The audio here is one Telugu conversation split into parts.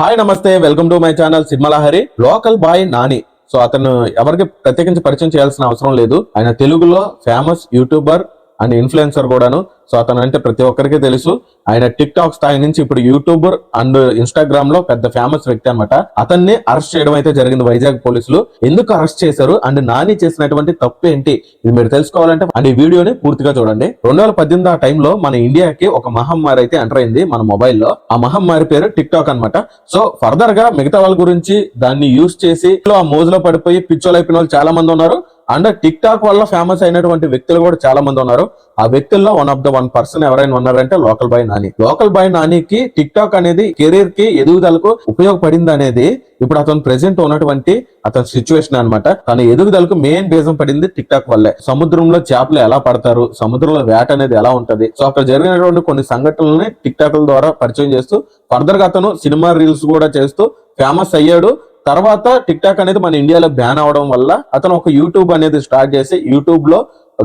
Hi namaste. Welcome to my channel Cinemalahari local boy Nani. So అతను ఎవరికి ప్రత్యేకించి పరిచయం చేయాల్సిన అవసరం లేదు. ఆయన తెలుగులో ఫేమస్ యూట్యూబర్ అండ్ ఇన్ఫ్లుయెన్సర్ కూడాను. సో అతను అంటే ప్రతి ఒక్కరికి తెలుసు. ఆయన టిక్ టాక్ స్థాయి నుంచి ఇప్పుడు యూట్యూబర్ అండ్ ఇన్స్టాగ్రామ్లో పెద్ద ఫేమస్ వ్యక్తి అన్నమాట. అతన్ని అరెస్ట్ చేయడం అయితే జరిగింది వైజాగ్ పోలీసులు. ఎందుకు అరెస్ట్ చేశారు? అండ్ నాని చేసినటువంటి తప్పు ఏంటి? ఇది మీరు తెలుసుకోవాలంటే అండ్ ఈ వీడియోని పూర్తిగా చూడండి. రెండు వేల పద్దెనిమిది ఆ టైంలో మన ఇండియాకి ఒక మహమ్మారి అయితే ఎంటర్ అయింది మన మొబైల్లో. ఆ మహమ్మారి పేరు టిక్ టాక్ అనమాట సో ఫర్దర్గా మిగతా వాళ్ళ గురించి దాన్ని యూజ్ చేసి ఆ మోజులో పడిపోయి పిచ్చోలు అయిపోయిన వాళ్ళు చాలా మంది ఉన్నారు. అండ్ టిక్ టాక్ వల్ల ఫేమస్ అయినటువంటి వ్యక్తులు కూడా చాలా మంది ఉన్నారు. ఆ వ్యక్తుల్లో one of the one person ఎవరైనా ఉన్నారంటే local boy Nani. Local boy నానికి టిక్ టాక్ అనేది కెరీర్కి ఎదుగుదలకు ఉపయోగపడింది అనేది ఇప్పుడు అతను ప్రెసెంట్ ఉన్నటువంటి అతని సిచ్యువేషన్ అన్నమాట. తన ఎదుగుదలకు మెయిన్ బేజం పడింది టిక్ టాక్ వల్లే. సముద్రంలో చేపలు ఎలా పడతారు సముద్రంలో వేట అనేది ఎలా ఉంటది? సో అక్కడ జరిగినటువంటి కొన్ని సంఘటనలని టిక్ టాక్ల ద్వారా పరిచయం చేస్తూ ఫర్దర్గా అతను సినిమా రీల్స్ కూడా చేస్తూ ఫేమస్ అయ్యాడు. తర్వాత టిక్ టాక్ అనేది మన ఇండియాలో బ్యాన్ అవడం వల్ల అతను ఒక యూట్యూబ్ అనేది స్టార్ట్ చేసి యూట్యూబ్లో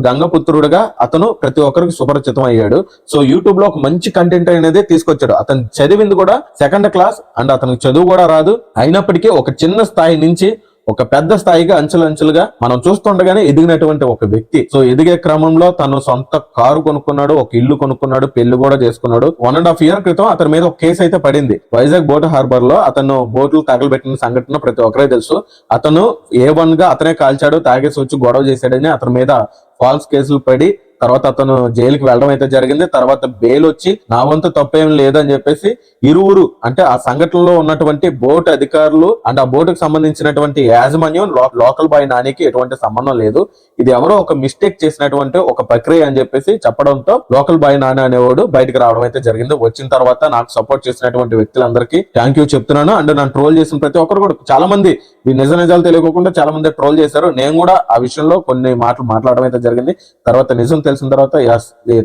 గంగపుత్రుడుగా అతను ప్రతి ఒక్కరికి సుపరిచితం అయ్యాడు సో యూట్యూబ్లో ఒక మంచి కంటెంట్ అనేది తీసుకొచ్చాడు. అతను చదివింది కూడా సెకండ్ క్లాస్ అండ్ అతనికి చదువు కూడా రాదు. అయినప్పటికీ ఒక చిన్న స్థాయి నుంచి ఒక పెద్ద స్థాయిగా అంచులంచులుగా మనం చూస్తుండగానే ఎదిగినటువంటి ఒక వ్యక్తి. సో ఎదిగే క్రమంలో తను సొంత కారు కొనుక్కున్నాడు ఒక ఇల్లు కొనుక్కున్నాడు పెళ్ళి కూడా చేసుకున్నాడు. వన్ అండ్ హాఫ్ ఇయర్ క్రితం అతని మీద ఒక కేసు అయితే పడింది. వైజాగ్ బోట్ హార్బర్లో అతను బోట్లు తగలబెట్టిన సంఘటన ప్రతి ఒక్కరే తెలుసు. అతను ఏ వన్గా అతనే కాల్చాడు తాగేసి వచ్చి గొడవ చేశాడని అతని మీద ఫాల్స్ కేసులు పడి తర్వాత అతను జైలుకి వెళ్ళడం అయితే జరిగింది. తర్వాత బెయిల్ వచ్చి నా వంతు తప్పేం లేదని చెప్పేసి ఇరువురు అంటే ఆ సంఘటనలో ఉన్నటువంటి బోట్ అధికారులు అండ్ ఆ బోటుకు సంబంధించినటువంటి యాజమాన్యం లోకల్ బాయ్ నానికి ఎటువంటి సంబంధం లేదు. ఇది ఎవరో ఒక మిస్టేక్ చేసినటువంటి ఒక ప్రక్రియ అని చెప్పేసి చెప్పడంతో లోకల్ బాయ్ నాని అనేవాడు బయటకు రావడం అయితే జరిగింది. వచ్చిన తర్వాత నాకు సపోర్ట్ చేసినటువంటి వ్యక్తులందరికీ థ్యాంక్ యూ చెప్తున్నాను. అండ్ నన్ను ట్రోల్ చేసిన ప్రతి ఒక్కరు కూడా చాలా మంది ఈ నిజ నిజాలు తెలియకుండా చాలా మంది ట్రోల్ చేశారు. నేను కూడా ఆ విషయంలో కొన్ని మాటలు మాట్లాడడం అయితే జరిగింది. తర్వాత నిజం తెలిసిన తర్వాత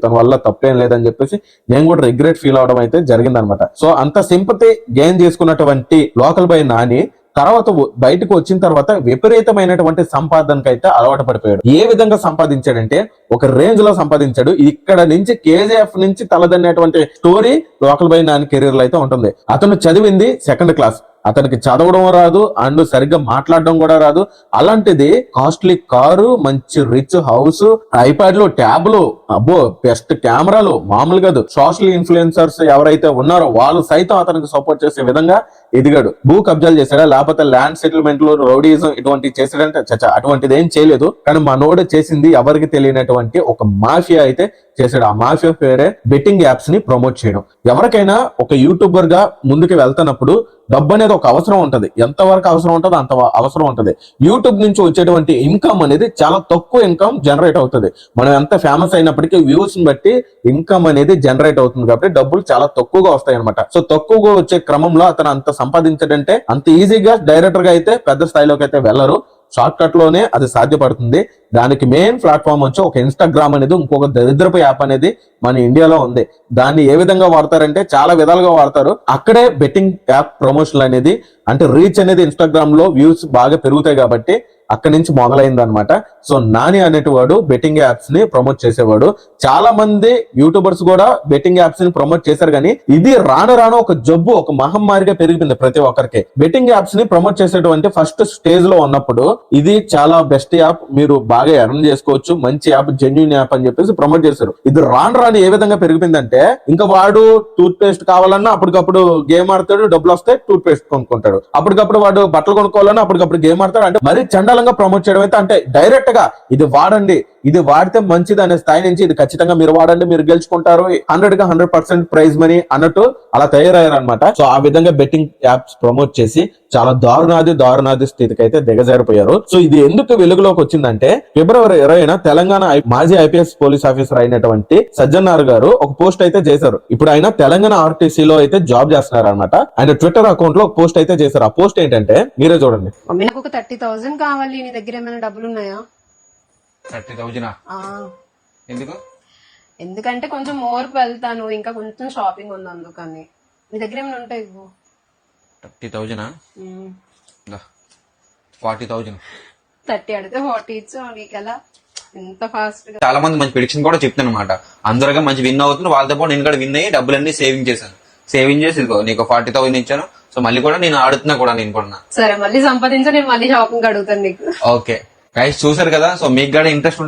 తన వల్ల తప్పేం లేదని చెప్పేసి నేను కూడా రిగ్రెట్ ఫీల్ అవడం అయితే జరిగింది అనమాట సో అంత సింపతి గెయిన్ చేసుకున్నటువంటి లోకల్ బై నాని తర్వాత బయటకు వచ్చిన తర్వాత విపరీతమైనటువంటి సంపాదనకు అయితే అలవాటు పడిపోయాడు. ఏ విధంగా సంపాదించాడంటే ఒక రేంజ్లో సంపాదించాడు. ఇక్కడ నుంచి కేజీఎఫ్ నుంచి తలదన్నటువంటి స్టోరీ లోకల్ బై నాని కెరీర్లో అయితే ఉంటుంది. అతను చదివింది సెకండ్ క్లాస్ అతనికి చదవడం రాదు అండ్ సరిగ్గా మాట్లాడడం కూడా రాదు. అలాంటిది కాస్ట్లీ కారు మంచి రిచ్ హౌస్ ఐప్యాడ్లు ట్యాబ్లు అబ్బో బెస్ట్ కెమెరాలు. మామూలు కాదు. సోషల్ ఇన్ఫ్లుయెన్సర్స్ ఎవరైతే ఉన్నారో వాళ్ళు సైతం అతనికి సపోర్ట్ చేసే విధంగా ఎదిగాడు. భూ కబ్జాలు చేశాడా? లేకపోతే ల్యాండ్ సెటిల్మెంట్లు రౌడీజం ఇటువంటి చేశాడంటే చచ్చా అటువంటిది ఏం చేయలేదు. కానీ మనోడు చేసింది ఎవరికి తెలియనటువంటి ఒక మాఫియా అయితే చేశాడు. ఆ మాఫియా పేరే బెట్టింగ్ యాప్స్ని ప్రమోట్ చేయడం. ఎవరికైనా ఒక యూట్యూబర్గా ముందుకు వెళ్తున్నప్పుడు డబ్బు అనేది ఒక అవసరం ఉంటది. ఎంత వరకు అవసరం ఉంటుందో అంత అవసరం ఉంటది. యూట్యూబ్ నుంచి వచ్చేటువంటి ఇన్కమ్ అనేది చాలా తక్కువ ఇన్కమ్ జనరేట్ అవుతుంది. మనం ఎంత ఫేమస్ అయినప్పుడు అయినప్పటికీ వ్యూస్ బట్టి ఇన్కమ్ అనేది జనరేట్ అవుతుంది కాబట్టి డబ్బులు చాలా తక్కువగా వస్తాయి అనమాట సో తక్కువగా వచ్చే క్రమంలో అతను అంత సంపాదించడంటే అంత ఈజీగా డైరెక్టర్గా అయితే పెద్ద స్థాయిలోకి అయితే వెళ్ళరు. షార్ట్ కట్లోనే అది సాధ్యపడుతుంది. దానికి మెయిన్ ప్లాట్ఫామ్ వచ్చి ఒక ఇన్స్టాగ్రామ్ అనేది ఇంకొక దరిద్రపు యాప్ అనేది మన ఇండియాలో ఉంది. దాన్ని ఏ విధంగా వాడతారంటే చాలా విధాలుగా వాడతారు. అక్కడే బెట్టింగ్ యాప్ ప్రమోషన్ అనేది అంటే రీచ్ అనేది ఇన్స్టాగ్రామ్లో వ్యూస్ బాగా పెరుగుతాయి కాబట్టి అక్కడి నుంచి మొదలైంది అనమాట సో నాని అనేటివాడు బెట్టింగ్ యాప్స్ని ప్రమోట్ చేసేవాడు. చాలా మంది యూట్యూబర్స్ కూడా బెట్టింగ్ యాప్స్ని ప్రమోట్ చేశారు కానీ ఇది రాను రాను ఒక జబ్బు ఒక మహమ్మారిగా పెరిగిపోయింది ప్రతి ఒక్కరికి. బెట్టింగ్ యాప్స్ని ప్రమోట్ చేసేటువంటి ఫస్ట్ స్టేజ్లో ఉన్నప్పుడు ఇది చాలా బెస్ట్ యాప్. మీరు బాగా ఎర్న్ చేసుకోవచ్చు. మంచి యాప్ జెన్యున్ యాప్ అని చెప్పేసి ప్రమోట్ చేశారు. ఇది రాను రాను ఏ విధంగా పెరిగిపోయిందంటే ఇంకా వాడు టూత్ పేస్ట్ కావాలన్నా అప్పటికప్పుడు గేమ్ ఆడతాడు డబ్బులు వస్తే టూత్ పేస్ట్ కొనుక్కుంటాడు. అప్పటికప్పుడు వాడు బట్టలు కొనుక్కోవాలన్నా అప్పటికప్పుడు గేమ్ ఆడతాడు. అంటే మరి చండాల చండాలంగా ప్రమోట్ చేయడం అయితే అంటే డైరెక్ట్గా ఇది వాడండి ఇది వాడితే మంచిది అనే స్థాయి నుంచి ఇది ఖచ్చితంగా మీరు వాడండి మీరు గెలుచుకుంటారు. హండ్రెడ్గా హండ్రెడ్ పర్సెంట్ ప్రైజ్ మనీ అన్నట్టు అలా తయారయ్యారు అనమాట సో ఆ విధంగా బెట్టింగ్ యాప్స్ ప్రమోట్ చేసి చాలా దారుణాది దారుణాది స్థితికి అయితే దిగజారిపోయారు. సో ఇది ఎందుకు వెలుగులోకి వచ్చిందంటే ఫిబ్రవరి ఇరవైన తెలంగాణ మాజీ ఐపీఎస్ పోలీస్ ఆఫీసర్ అయినటువంటి సజ్జనార్ గారు ఒక పోస్ట్ అయితే చేశారు. ఇప్పుడు ఆయన తెలంగాణ ఆర్టీసీ లో అయితే జాబ్ చేస్తున్నారు అనమాట ఆయన ట్విట్టర్ అకౌంట్లో ఒక పోస్ట్ అయితే చేశారు. ఆ పోస్ట్ ఏంటంటే మీరే చూడండి. నాకు ఒక థర్టీ థౌసండ్ కావాలి. నీ దగ్గర ఏమైనా డబ్బులు ఉన్నాయా థర్టీ థౌజండ్ ఎందుకు? ఎందుకంటే కొంచెం మోర్పు వెళ్తాను. ఇంకా కొంచెం షాపింగ్ ఉంది అందుకని. నీ దగ్గర ఏమైనా ఉంటాయి thirty thousand. Forty thousand thirty అడిగితే ఫార్టీ ఇచ్చు. నీకు ఎలా? ఎంత ఫాస్ట్గా. చాలా మంది మంచి ప్రిడిక్షన్ కూడా చెప్తాను అనమాట అందరుగా మంచి విన్ అవుతుంది వాళ్ళతో పాటు నేను కూడా విన్ అయ్యి డబ్బులన్నీ సేవింగ్ చేశాను. సేవింగ్ చేసి ఇదిగో నీకు ఫార్టీ థౌసండ్ ఇచ్చాను. సో మళ్ళీ కూడా నేను ఆడుతున్నా కూడా నేను కూడా. సరే మళ్ళీ సంపాదించా నేను మళ్ళీ షాపింగ్ అడుగుతాను నీకు. ఓకే. గైస్ చూసారు కదా? సో మీకు కూడా ఇంట్రెస్ట్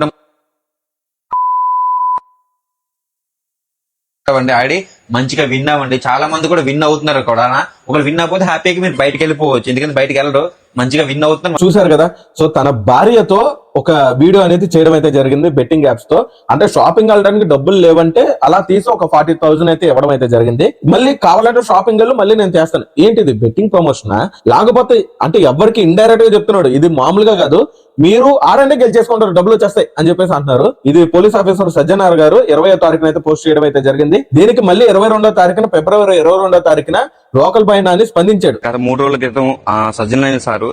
ఉంటే ఆడి మంచిగా విన్ అవ్వండి చాలా మంది కూడా విన్ అవుతున్నారు కూడా. ఒకరు విన్ అవ్వకపోతే హ్యాపీగా మీరు బయటకు వెళ్ళిపోవచ్చు. ఎందుకంటే బయటకు వెళ్ళరు. మంచిగా విన్ అవుతున్నారు. చూశారు కదా? సో తన భార్యతో ఒక వీడియో అనేది చేయడం అయితే జరిగింది బెట్టింగ్ యాప్స్తో. అంటే షాపింగ్ వెళ్ళడానికి డబ్బులు లేవంటే అలా తీసి ఒక ఫార్టీ థౌసండ్ అయితే ఇవ్వడం అయితే జరిగింది. మళ్ళీ కావాలంటే షాపింగ్ వెళ్ళి మళ్ళీ నేను చేస్తాను. ఏంటిది? బెట్టింగ్ ప్రమోషన్ లేకపోతే అంటే ఎవరికి ఇండైరెక్ట్గా చెప్తున్నాడు? ఇది మామూలుగా కాదు. మీరు ఆడండి గెలిచేసుకుంటారు డబ్బులు వచ్చేస్తాయి అని చెప్పేసి అంటున్నారు. ఇది పోలీస్ ఆఫీసర్ సజ్జనార్ గారు ఇరవై తారీఖున అయితే పోస్ట్ చేయడం అయితే జరిగింది. దీనికి మళ్ళీ ఇరవై ఇరవై రెండో తారీఖున ఫిబ్రవరి ఇరవై రెండో తారీఖున లోకల్ పైన స్పందించాడు. గత మూడు రోజుల క్రితం ఆ సజ్జనైన సారు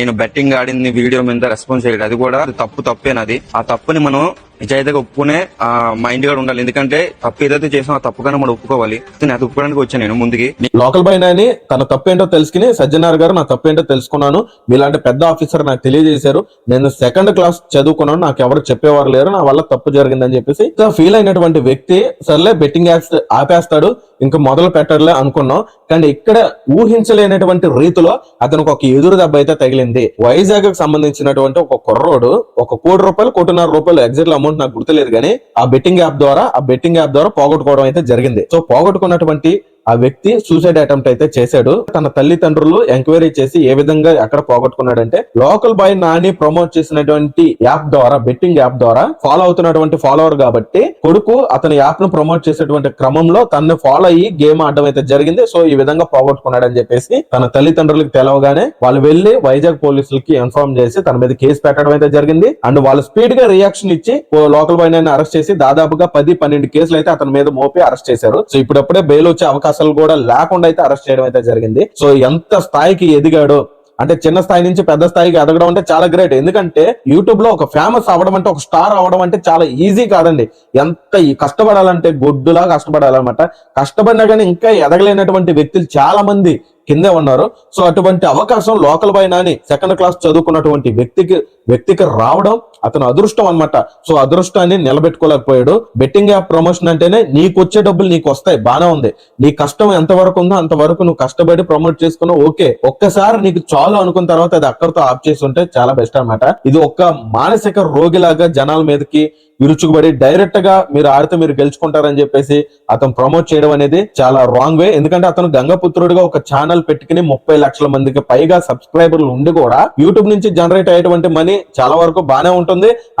నేను బెట్టింగ్ ఆడింది వీడియో మీద రెస్పాన్స్ చేయలేదు. అది కూడా తప్పు తప్పేనది ఆ తప్పుని మనం నిజాయితీగా ఒప్పుకునే ఆ మైండ్గా ఉండాలి. ఎందుకంటే తప్పు ఏదైతే చేసామో ఆ తప్పుగానే మనం ఒప్పుకోవాలి. నేను అది ఒప్పుకోవడానికి వచ్చాను నేను ముందుకి. లోకల్ బైన్ అని తన తప్పేంటో తెలుసుకుని సజ్జనార్ గారు నా తప్పేంటో తెలుసుకున్నాను. మీలాంటి పెద్ద ఆఫీసర్ నాకు తెలియజేశారు. నేను సెకండ్ క్లాస్ చదువుకున్నాను. నాకు ఎవరు చెప్పేవారు లేరు. నా వల్ల తప్పు జరిగిందని చెప్పేసి ఫీల్ అయినటువంటి వ్యక్తి సర్లే బెట్టింగ్ యాప్స్ ఆపేస్తాడు. ఇంకా మొదలు పెట్టడలే అనుకున్నాం. కానీ ఇక్కడ ఊహించలేనటువంటి రీతిలో అతనికి ఒక ఎదురు దెబ్బ అయితే తగిలింది. వైజాగ్కి సంబంధించినటువంటి ఒక కుర్రోడు ఒక కోటి రూపాయలు కోటిన్నర రూపాయలు ఎగ్జాక్ట్ అమౌంట్ నాకు గుర్తులేదు కానీ ఆ బెట్టింగ్ యాప్ ద్వారా ఆ బెట్టింగ్ యాప్ ద్వారా పోగొట్టుకోవడం అయితే జరిగింది. సో పోగొట్టుకున్నటువంటి ఆ వ్యక్తి సూసైడ్ అటెంప్ట్ అయితే చేశాడు. తన తల్లిదండ్రులు ఎంక్వైరీ చేసి ఏ విధంగా ఎక్కడ పోగొట్టుకున్నాడంటే లోకల్ బాయ్ నాని ప్రమోట్ చేసినటువంటి యాప్ ద్వారా బెట్టింగ్ యాప్ ద్వారా ఫాలో అవుతున్నటువంటి ఫాలోవర్ కాబట్టి కొడుకు అతని యాప్ను ప్రమోట్ చేసేటువంటి క్రమంలో తనని ఫాలో అయ్యి గేమ్ ఆడడం అయితే జరిగింది. సో ఈ విధంగా పోగొట్టుకున్నాడని చెప్పేసి తన తల్లిదండ్రులకు తెలవగానే వాళ్ళు వెళ్ళి వైజాగ్ పోలీసులకి ఇన్ఫార్మ్ చేసి తన మీద కేసు పెట్టడం అయితే జరిగింది. అండ్ వాళ్ళు స్పీడ్గా రియాక్షన్ ఇచ్చి ఓ లోకల్ బాయ్ నాని అరెస్ట్ చేసి దాదాపుగా పది పన్నెండు కేసులు అయితే అతని మీద మోపి అరెస్ట్ చేశారు. సో ఇప్పుడప్పుడే బెయిల్ వచ్చే అవకాశం అసలు కూడా లేకుండా అయితే అరెస్ట్ చేయడం అయితే జరిగింది. సో ఎంత స్థాయికి ఎదిగాడో అంటే చిన్న స్థాయి నుంచి పెద్ద స్థాయికి ఎదగడం అంటే చాలా గ్రేట్ ఎందుకంటే యూట్యూబ్లో ఒక ఫేమస్ అవ్వడం అంటే ఒక స్టార్ అవ్వడం అంటే చాలా ఈజీ కాదండి. ఎంత కష్టపడాలంటే గొడ్డులా కష్టపడాలన్నమాట. కష్టపడినా కానీ ఇంకా ఎదగలేనటువంటి వ్యక్తులు చాలా మంది కిందే ఉన్నారు. సో అటువంటి అవకాశం local boy Nani second class చదువుకున్నటువంటి వ్యక్తికి వ్యక్తికి రావడం అతను అదృష్టం అన్నమాట. సో అదృష్టాన్ని నిలబెట్టుకోలేకపోయాడు. బెట్టింగ్ యాప్ ప్రమోషన్ అంటేనే నీకు వచ్చే డబ్బులు నీకు వస్తాయి బానే ఉంది. నీ కష్టం ఎంత వరకు ఉందో అంతవరకు నువ్వు కష్టపడి ప్రమోట్ చేసుకున్నావు ఓకే. ఒక్కసారి నీకు చాలు అనుకున్న తర్వాత అది అక్కడితో ఆఫ్ చేసి ఉంటే చాలా బెస్ట్ అన్నమాట. ఇది ఒక మానసిక రోగిలాగా జనాల మీదకి విరుచుకుబడి డైరెక్ట్గా మీరు ఆడితే మీరు గెలుచుకుంటారని చెప్పేసి అతను ప్రమోట్ చేయడం అనేది చాలా రాంగ్ వే. ఎందుకంటే అతను గంగపుత్రుడిగా ఒక ఛానల్ పెట్టుకుని ముప్పై లక్షల మందికి పైగా సబ్స్క్రైబర్లు ఉండి కూడా యూట్యూబ్ నుంచి జనరేట్ అయ్యేటువంటి మనీ చాలా వరకు బాగానే ఉంటుంది.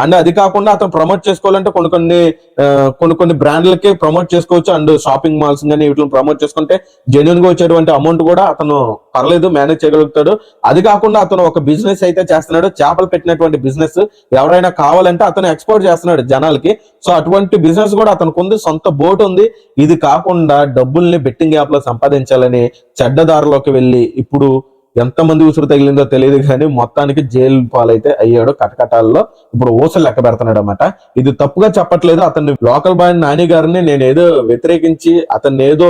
అండ్ అది కాకుండా అతను ప్రమోట్ చేసుకోవాలంటే కొన్ని కొన్ని కొన్ని కొన్ని బ్రాండ్లకి ప్రమోట్ చేసుకోవచ్చు. అండ్ షాపింగ్ మాల్స్ కానీ వీటిని ప్రమోట్ చేసుకుంటే జెన్యున్గా వచ్చేటువంటి అమౌంట్ కూడా అతను పర్లేదు మేనేజ్ చేయగలుగుతాడు. అది కాకుండా అతను ఒక బిజినెస్ అయితే చేస్తున్నాడు. చేపలు పెట్టినటువంటి బిజినెస్ ఎవరైనా కావాలంటే అతను ఎక్స్పోర్ట్ చేస్తున్నాడు జనాలకి. సో అటువంటి బిజినెస్ కూడా అతనికి ఉంది. సొంత బోట్ ఉంది. ఇది కాకుండా డబ్బుల్ని బెట్టింగ్ యాప్లో సంపాదించాలని చెడ్డదారిలోకి వెళ్ళి ఇప్పుడు ఎంతమంది ఉసురు తగిలిందో తెలియదు కానీ మొత్తానికి జైలు పాలైతే అయ్యాడు కటకటాల్లో. ఇప్పుడు ఊసలు లెక్క పెడుతున్నాడు అనమాట ఇది తప్పుగా చెప్పట్లేదు. అతన్ని లోకల్ బాయ్ నాని గారిని నేను ఏదో వ్యతిరేకించి అతన్ని ఏదో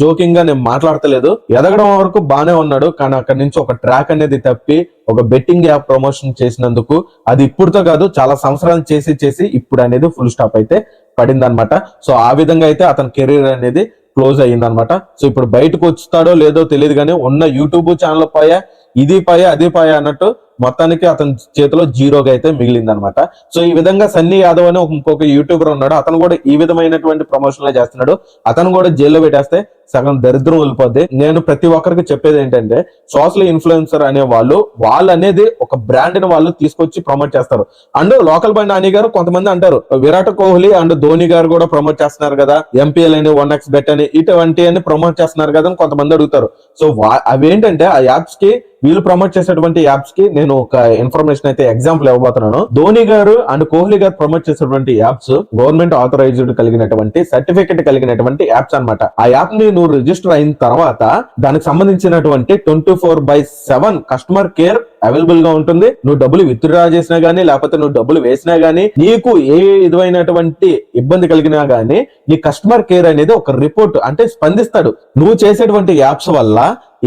జోకింగ్గా నేను మాట్లాడతలేదు. ఎదగడం వరకు బానే ఉన్నాడు. కానీ అక్కడి నుంచి ఒక ట్రాక్ అనేది తప్పి ఒక బెట్టింగ్ యాప్ ప్రమోషన్ చేసినందుకు అది ఇప్పుడుతో కాదు చాలా సంవత్సరాలు చేసి చేసి ఇప్పుడు అనేది ఫుల్ స్టాప్ అయితే పడింది అనమాట సో ఆ విధంగా అయితే అతని కెరీర్ అనేది క్లోజ్ అయ్యిందనమాట. సో ఇప్పుడు బయటకు వస్తాడో లేదో తెలియదు కానీ ఉన్న యూట్యూబ్ ఛానల్ పైన ఇది పాయ అది పాయ అన్నట్టు మొత్తానికి అతని చేతిలో జీరోగా అయితే మిగిలిందనమాట. సో ఈ విధంగా సన్నీ యాదవ్ అని ఇంకొక యూట్యూబర్ ఉన్నాడు. అతను కూడా ఈ విధమైనటువంటి ప్రమోషన్లు చేస్తున్నాడు. అతను కూడా జైల్లో పెట్టేస్తే సగం దరిద్రం వెళ్ళిపోద్ది నేను ప్రతి ఒక్కరికి చెప్పేది ఏంటంటే సోషల్ ఇన్ఫ్లుయెన్సర్ అనే వాళ్ళు వాళ్ళు అనేది ఒక బ్రాండ్ని వాళ్ళు తీసుకొచ్చి ప్రమోట్ చేస్తారు. అండ్ లోకల్ బండి నాని గారు కొంతమంది అంటారు విరాట్ కోహ్లీ అండ్ ధోని గారు కూడా ప్రమోట్ చేస్తున్నారు కదా. ఎంపీఎల్ అని వన్ ఎక్స్ బెట్ అని ఇటువంటి అని ప్రమోట్ చేస్తున్నారు కదా అని కొంతమంది అడుగుతారు. సో అవేంటంటే ఆ యాప్స్కి వీళ్ళు ప్రమోట్ చేసేటువంటి యాప్స్కి నేను ఒక ఇన్ఫర్మేషన్ అయితే ఎగ్జాంపుల్ ఇవ్వబోతున్నాను. ధోని గారు అండ్ కోహ్లీ గారు ప్రమోట్ చేసినటువంటి యాప్స్ గవర్నమెంట్ ఆథరైజ్డ్ కలిగినటువంటి సర్టిఫికెట్ కలిగినటువంటి యాప్స్ అన్నమాట. ఆ యాప్ని నువ్వు రిజిస్టర్ అయిన తర్వాత దానికి సంబంధించినటువంటి twenty four by seven customer care అవైలబుల్గా ఉంటుంది. నువ్వు డబ్బులు విత్డ్రా చేసినా గానీ లేకపోతే నువ్వు డబ్బులు వేసినా గానీ నీకు ఏ విధమైనటువంటి ఇబ్బంది కలిగినా గానీ నీ కస్టమర్ కేర్ అనేది ఒక రిపోర్ట్ అంటే స్పందిస్తాడు. నువ్వు చేసేటువంటి యాప్స్ వల్ల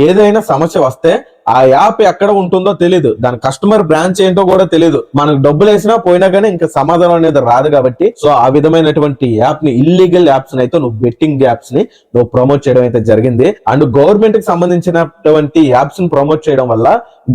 ఏదైనా సమస్య వస్తే ఆ యాప్ ఎక్కడ ఉంటుందో తెలియదు దాని కస్టమర్ బ్రాంచ్ ఏంటో కూడా తెలియదు మనకు డబ్బులు వేసినా పోయినా కానీ ఇంకా సమాధానం అనేది రాదు కాబట్టి. సో ఆ విధమైనటువంటి యాప్ని ఇల్లీగల్ యాప్స్ అయితే నువ్వు బెట్టింగ్ యాప్స్ని నువ్వు ప్రమోట్ చేయడం అయితే జరిగింది. అండ్ గవర్నమెంట్కి సంబంధించినటువంటి యాప్స్ని ప్రమోట్ చేయడం వల్ల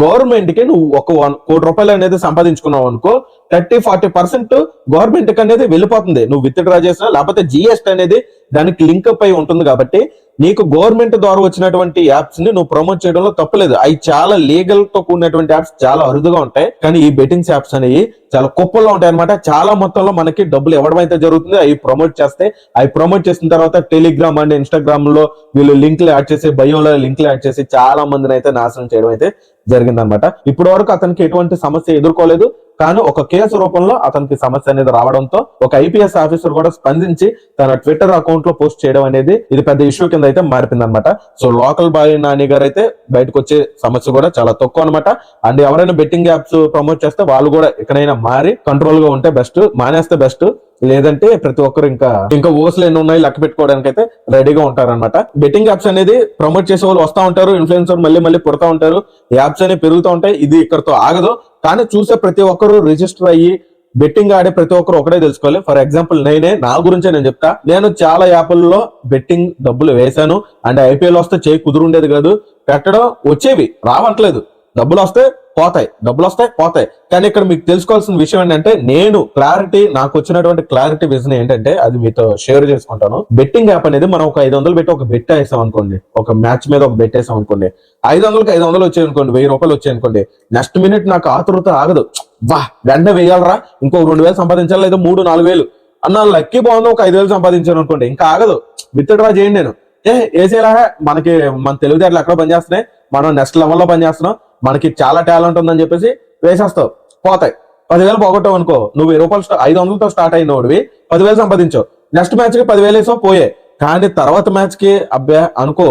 గవర్నమెంట్కి నువ్వు ఒక వన్ కోటి రూపాయలు అనేది సంపాదించుకున్నావు అనుకో థర్టీ ఫార్టీ పర్సెంట్ గవర్నమెంట్కి అనేది వెళ్ళిపోతుంది. నువ్వు విత్ డ్రా చేసినా లేకపోతే జిఎస్టీ అనేది దానికి లింక్ అప్ అయి ఉంటుంది కాబట్టి నీకు గవర్నమెంట్ ద్వారా వచ్చినటువంటి యాప్స్ని నువ్వు ప్రమోట్ చేయడంలో తప్పలేదు అవి చాలా లీగల్తో కూడినటువంటి యాప్స్ చాలా అరుదుగా ఉంటాయి. కానీ ఈ బెట్టింగ్స్ యాప్స్ అనేవి చాలా కుప్పల్లో ఉంటాయి అనమాట చాలా మొత్తంలో మనకి డబ్బులు ఇవ్వడం అయితే జరుగుతుంది. అవి ప్రమోట్ చేస్తే అవి ప్రమోట్ చేసిన తర్వాత టెలిగ్రామ్ అండ్ ఇన్స్టాగ్రామ్లో వీళ్ళు లింక్లు యాడ్ చేసి బయోలో లింక్లు యాడ్ చేసి చాలా మందిని అయితే నాశనం చేయడం అయితే జరిగిందనమాట ఇప్పటి వరకు అతనికి ఎటువంటి సమస్య ఎదుర్కోలేదు. కానీ ఒక కేసు రూపంలో అతనికి సమస్య అనేది రావడంతో ఒక ఐపీఎస్ ఆఫీసర్ కూడా స్పందించి తన ట్విట్టర్ అకౌంట్లో పోస్ట్ చేయడం అనేది ఇది పెద్ద ఇష్యూ కింద అయితే మారిపోయింది అనమాట సో లోకల్ బాయ్ నాని గారు అయితే బయటకు వచ్చే సమస్య కూడా చాలా తక్కువ అనమాట అండ్ ఎవరైనా బెట్టింగ్ యాప్స్ ప్రమోట్ చేస్తే వాళ్ళు కూడా ఎక్కడైనా మారి కంట్రోల్గా ఉంటే బెస్ట్ మానేస్తే బెస్ట్ లేదంటే ప్రతి ఒక్కరు ఇంకా ఇంకా ఓసులు ఎన్ని ఉన్నాయి లెక్క పెట్టుకోవడానికి అయితే రెడీగా ఉంటారన్నమాట. బెట్టింగ్ యాప్స్ అనేది ప్రమోట్ చేసే వాళ్ళు వస్తా ఉంటారు ఇన్ఫ్లుయెన్సర్ మళ్ళీ మళ్ళీ పుడతా ఉంటారు యాప్స్ అనేవి పెరుగుతూ ఉంటాయి ఇది ఇక్కడతో ఆగదు. కానీ చూసే ప్రతి ఒక్కరు రిజిస్టర్ అయ్యి బెట్టింగ్ ఆడే ప్రతి ఒక్కరు ఒకటే తెలుసుకోవాలి. ఫర్ ఎగ్జాంపుల్ నేనే నా గురించే నేను చెప్తా. నేను చాలా యాప్లలో బెట్టింగ్ డబ్బులు వేశాను. అండ్ ఐపీఎల్ వస్తే చేయి కుదురుండేది కాదు. పెట్టడం వచ్చేవి రావట్లేదు. డబ్బులు వస్తే పోతాయి డబ్బులు వస్తాయి పోతాయి. కానీ ఇక్కడ మీకు తెలుసుకోవాల్సిన విషయం ఏంటంటే నేను క్లారిటీ నాకు వచ్చినటువంటి క్లారిటీ విజన్ ఏంటంటే అది మీతో షేర్ చేసుకుంటాను. బెట్టింగ్ యాప్ అనేది మనం ఒక ఐదు వందలు పెట్టి ఒక బెట్ వేసాం అనుకోండి. ఒక మ్యాచ్ మీద ఒక బెట్ వేసాం అనుకోండి. ఐదు వందలకి ఐదు వందలు వచ్చాయి అనుకోండి వెయ్యి రూపాయలు వచ్చాయి అనుకోండి. నెక్స్ట్ మినిట్ నాకు ఆతృత ఆగదు. వా వెంటనే వేయాలరా ఇంకో రెండు వేలు సంపాదించాలి లేదా మూడు నాలుగు వేలు? అన్న లక్కీ బాగుంది ఒక ఐదు వేలు సంపాదించాను అనుకోండి ఇంకా ఆగదు. విత్ డ్రా చేయండి నేను. ఏ వేసేలా మనకి మన తెలివితేటలు ఎక్కడ పనిచేస్తున్నాయి? మనం నెక్స్ట్ లెవెల్లో పనిచేస్తున్నాం. మనకి చాలా టాలెంట్ ఉందని చెప్పేసి వేసేస్తావు. పోతాయి. పదివేలు పోగొట్టావు అనుకో నువ్వు వెయ్యి రూపాయలు ఐదు వందలతో స్టార్ట్ అయిన వాడివి పదివేలు సంపాదించావు. నెక్స్ట్ మ్యాచ్కి పదివేలు వేసావు పోయే కానీ తర్వాత మ్యాచ్కి అబ్బే అనుకో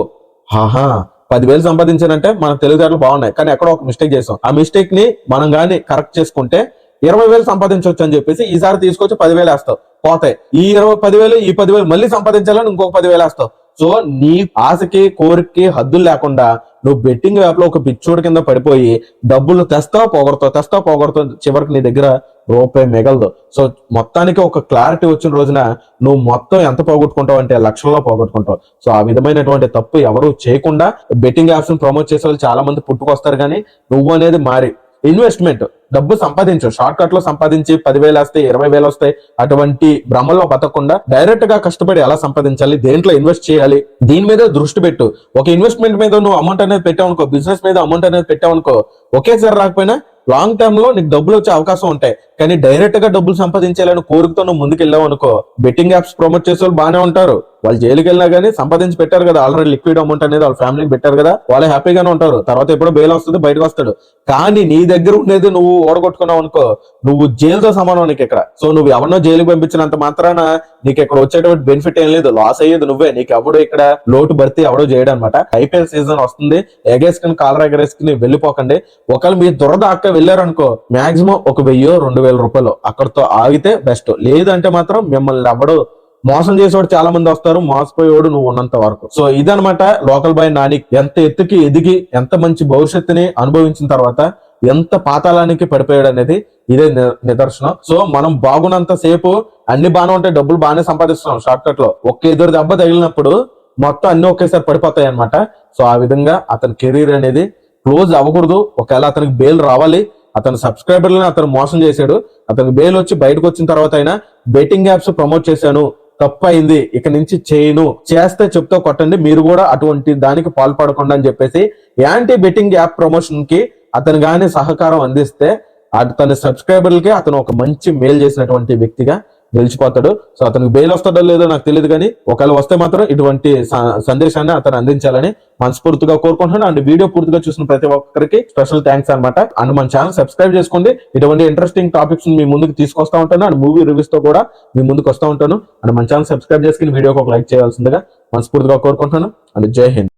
ఆహా పదివేలు సంపాదించానంటే మన తెలివితేటలు బాగున్నాయి. కానీ ఎక్కడో ఒక మిస్టేక్ చేసాం. ఆ మిస్టేక్ని మనం కానీ కరెక్ట్ చేసుకుంటే ఇరవై వేలు సంపాదించవచ్చు అని చెప్పేసి ఈసారి తీసుకొచ్చి పదివేలు వేస్తావు. పోతాయి. ఈ ఇరవై పదివేలు ఈ పదివేలు మళ్ళీ సంపాదించాలని ఇంకొక పదివేలు వేస్తావు. సో నీ ఆశకి కోరికకి హద్దులు లేకుండా నువ్వు బెట్టింగ్ యాప్లో ఒక పిచ్చోడి కింద పడిపోయి డబ్బులు తెస్తావు పోగొడతావు? తెస్తావు పోగొడతావు? చివరికి నీ దగ్గర రూపాయి మిగలదు. సో మొత్తానికి ఒక క్లారిటీ వచ్చిన రోజున నువ్వు మొత్తం ఎంత పోగొట్టుకుంటావు అంటే లక్షల్లో పోగొట్టుకుంటావు. సో ఆ విధమైనటువంటి తప్పు ఎవరు చేయకుండా బెట్టింగ్ యాప్స్ ప్రమోట్ చేసే వాళ్ళు చాలా మంది పుట్టుకొస్తారు కానీ నువ్వు అనేది మారి ఇన్వెస్ట్మెంట్ డబ్బు సంపాదించు. షార్ట్ కట్లో సంపాదించి పదివేలు వస్తాయి ఇరవై వేలు వస్తాయి అటువంటి భ్రమలో బతకకుండా డైరెక్ట్గా కష్టపడి ఎలా సంపాదించాలి దేంట్లో ఇన్వెస్ట్ చేయాలి దీని మీద దృష్టి పెట్టు. ఒక ఇన్వెస్ట్మెంట్ మీద నువ్వు అమౌంట్ అనేది పెట్టావు అనుకో బిజినెస్ మీద అమౌంట్ అనేది పెట్టావు అనుకో ఒకేసారి రాకపోయినా లాంగ్ టర్మ్లో నీకు డబ్బులు వచ్చే అవకాశం ఉంటాయి. కానీ డైరెక్ట్గా డబ్బులు సంపాదించాలని కోరికతో నువ్వు ముందుకు వెళ్ళావు అనుకో బెట్టింగ్ యాప్స్ ప్రమోట్ చేసే వాళ్ళు బాగానే ఉంటారు. వాళ్ళు జైలుకి వెళ్ళినా కానీ సంపాదించి పెట్టారు కదా. ఆల్రెడీ లిక్విడ్ అమౌంట్ అనేది వాళ్ళ ఫ్యామిలీకి పెట్టారు కదా. వాళ్ళు హ్యాపీగానే ఉంటారు. తర్వాత ఎప్పుడో బెయిల్ వస్తుంది బయటకు వస్తాడు. కానీ నీ దగ్గర ఉండేది నువ్వు ఓడగొట్టుకున్నావు అనుకో నువ్వు జైలుతో సమానం నీకు ఇక్కడ. సో నువ్వు ఎవరినో జైలుకి పంపించినంత మాత్రాన నీకు ఇక్కడ వచ్చేటువంటి బెనిఫిట్ ఏం లేదు. లాస్ అయ్యేది నువ్వే. నీకు ఎవడు ఇక్కడ లోటు భర్తీ ఎవడో చేయడం అనమాట ఐపీఎల్ సీజన్ వస్తుంది. ఎగేసుకుని కాలర్ ఎగరేసుకుని వెళ్ళిపోకండి. ఒకవేళ మీరు దురద అక్క వెళ్ళారనుకో మాక్సిమం ఒక వెయ్యో రెండు వేల రూపాయలు అక్కడతో ఆగితే బెస్ట్ లేదంటే మాత్రం మిమ్మల్ని ఎవడు మోసం చేసేవాడు చాలా మంది వస్తారు మోసపోయేవాడు నువ్వు ఉన్నంత వరకు. సో ఇదనమాట లోకల్ బాయ్ నాని. ఎంత ఎత్తుకి ఎదిగి ఎంత మంచి భవిష్యత్తుని అనుభవించిన తర్వాత ఎంత పాతాళానికి పడిపోయాడు అనేది ఇదే ని- నిదర్శనం. సో మనం బాగున్నంత సేపు అన్ని బాగానే ఉంటే డబ్బులు బాగానే సంపాదిస్తున్నాం షార్ట్ కట్లో ఒక్క ఎదురు దెబ్బ తగిలినప్పుడు మొత్తం అన్ని ఒకేసారి పడిపోతాయి అనమాట సో ఆ విధంగా అతని కెరీర్ అనేది క్లోజ్ అవ్వకూడదు. ఒకవేళ అతనికి బెయిల్ రావాలి అతను సబ్స్క్రైబర్లను అతను మోసం చేశాడు అతనికి బెయిల్ వచ్చి బయటకు వచ్చిన తర్వాత అయినా బెట్టింగ్ యాప్స్ ప్రమోట్ చేశాను తప్పైంది. అయింది ఇక నుంచి చేయను. చేస్తే చెప్తూ కొట్టండి. మీరు కూడా అటువంటి దానికి పాల్పడకుండా అని చెప్పేసి యాంటీ బెట్టింగ్ యాప్ ప్రమోషన్కి అతను గాని సహకారం అందిస్తే అతని సబ్స్క్రైబర్లకి అతను ఒక మంచి మేలు చేసినటువంటి వ్యక్తిగా గెలిచిపోతాడు సో అతనికి బెయిల్ వస్తాడో లేదో నాకు తెలియదు కానీ ఒకవేళ వస్తే మాత్రం ఇటువంటి సందేశాన్ని అతను అందించాలని మనస్ఫూర్తిగా కోరుకుంటున్నాను. అండ్ వీడియో పూర్తిగా చూసిన ప్రతి ఒక్కరికి స్పెషల్ థ్యాంక్స్ అన్నమాట. అండ్ మన ఛానల్ సబ్స్క్రైబ్ చేసుకోండి. ఇటువంటి ఇంట్రెస్టింగ్ టాపిక్స్ మీ ముందుకు తీసుకొస్తా ఉంటాను. అండ్ మూవీ రివ్యూస్తో కూడా మీ ముందుకు వస్తూ ఉంటాను. అండ్ మన ఛానల్ సబ్స్క్రైబ్ చేసుకుని వీడియోకి ఒక లైక్ చేయాల్సిందిగా మనస్ఫూర్తిగా కోరుకుంటున్నాను. అండ్ జై హింద్.